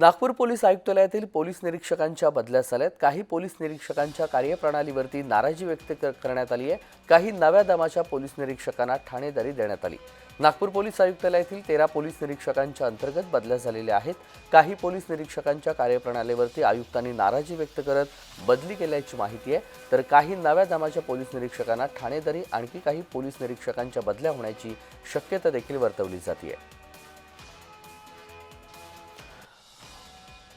Nagpur police आयुक्तालयातील police निरीक्षकांच्या बदल्या झाल्यात. काही पोलीस निरीक्षकांच्या कार्यप्रणालीवरती नाराजी व्यक्त करण्यात आली आहे. काही नव्या दमाच्या पोलीस निरीक्षकांना ठाणेदारी देण्यात आली. नागपूर पोलीस आयुक्तालयातील तेरा पोलीस निरीक्षकांच्या अंतर्गत बदल्या झालेल्या आहेत. काही पोलीस निरीक्षकांच्या कार्यप्रणालीवरती आयुक्तांनी नाराजी व्यक्त करत बदली केल्याची माहिती आहे. तर काही नव्या दमाच्या पोलीस निरीक्षकांना ठाणेदारी आणखी काही पोलीस निरीक्षकांच्या बदल्या होण्याची शक्यता देखील वर्तवली जाते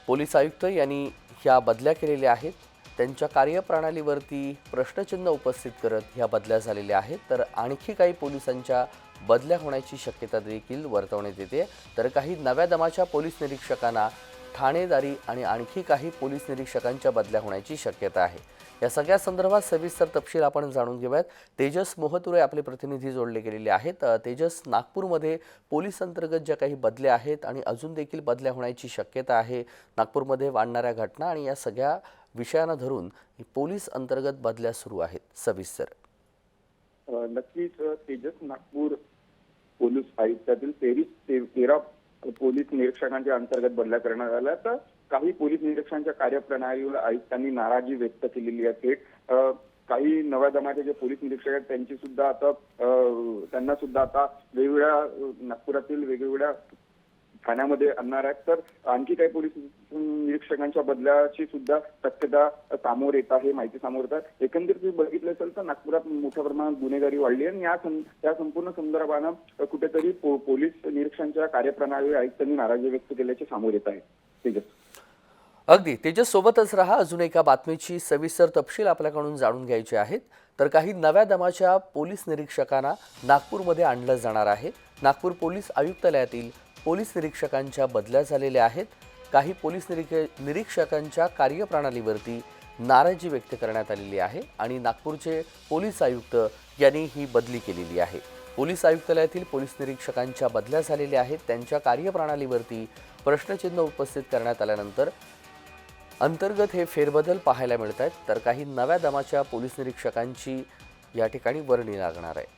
पोलीस आयुक्त यांनी ह्या बदल्या केलेल्या आहेत. त्यांच्या कार्यप्रणालीवरती प्रश्नचिन्ह उपस्थित करत ह्या बदल्या झालेल्या आहेत. तर आणखी काही पोलिसांच्या बदल्या होण्याची शक्यता देखील वर्तवण्यात येते. तर काही नव्या दमाच्या पोलीस निरीक्षकांना ठाणेदारी आणि आणखी काही पोलीस निरीक्षकांच्या बदल्या होण्याची शक्यता आहे. या सगळ्या संदर्भात सविस्तर तपशील आपण जाणून घेऊयात. तेजस मोहतुरे आपले प्रतिनिधी जोडले गेलेले आहेत. तेजस नागपूरमध्ये पोलीस अंतर्गत ज्या काही बदल्या आहेत आणि अजून देखील बदल्या होण्याची शक्यता आहे नागपूरमध्ये वाढणाऱ्या घटना आणि या सगळ्या विषयांना धरून पोलीस अंतर्गत बदल्या सुरू आहेत. सविस्तर. नक्कीच तेजस नागपूर पोलीस आयुक्तातील तेवीस तेरा पोलीस निरीक्षकांच्या अंतर्गत बदल्या करण्यात आल्या. तर काही पोलीस निरीक्षकांच्या कार्यप्रणालीवर आयुक्तांनी नाराजी व्यक्त केलेली आहे. थेट काही नव्या जमाचे जे पोलीस निरीक्षक आहेत त्यांची सुद्धा आता त्यांना सुद्धा आता वेगवेगळ्या नागपुरातील वेगवेगळ्या ठाण्यामध्ये आणणार आहेत. तर आणखी काही पोलीस निरीक्षकांच्या बदलाची सुद्धा शक्यता सामोर येत आहे माहिती समोर येत आहे. एकंदरीत तुम्ही बघितलं असेल तर नागपुरात मोठ्या प्रमाणात गुन्हेगारी वाढली आणि या त्या संपूर्ण संदर्भानं कुठेतरी पोलीस निरीक्षणच्या कार्यप्रणाली आयुक्तांनी नाराजी व्यक्त केल्याचे सामोर येत आहे. तेजस. अगदी. तेजस सोबतच राहा अजून एका बातमीची सविस्तर तपशील आपल्याकडून जाणून घ्यायचे आहेत. तर काही नव्या दमाच्या पोलीस निरीक्षकांना नागपूरमध्ये आणलं जाणार आहे. नागपूर पोलीस आयुक्तालयातील पोलीस निरीक्षकांच्या बदल्या झालेल्या आहेत. काही पोलीस निरीक निरीक्षकांच्या कार्यप्रणालीवरती नाराजी व्यक्त करण्यात आलेली आहे आणि नागपूरचे पोलीस आयुक्त यांनी ही बदली केलेली आहे. पोलीस आयुक्तालयातील पोलीस निरीक्षकांच्या बदल्या झालेल्या आहेत. त्यांच्या कार्यप्रणालीवरती प्रश्नचिन्ह उपस्थित करण्यात आल्यानंतर अंतर्गत हे फेरबदल पाहायला मिळत आहेत तर काही नव्या दमाच्या पोलीस निरीक्षकांची या ठिकाणी वर्णी लागणार आहे.